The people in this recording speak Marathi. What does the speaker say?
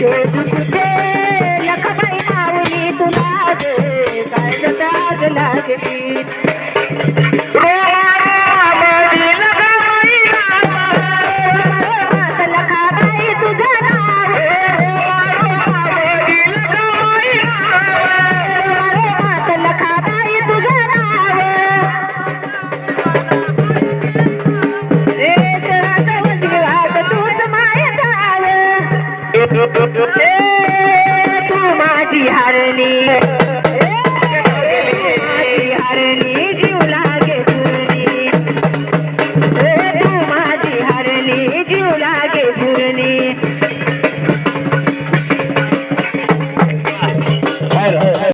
शोध कुठे लखबाई माऊली तुला गे Eu, eu, eu, eu,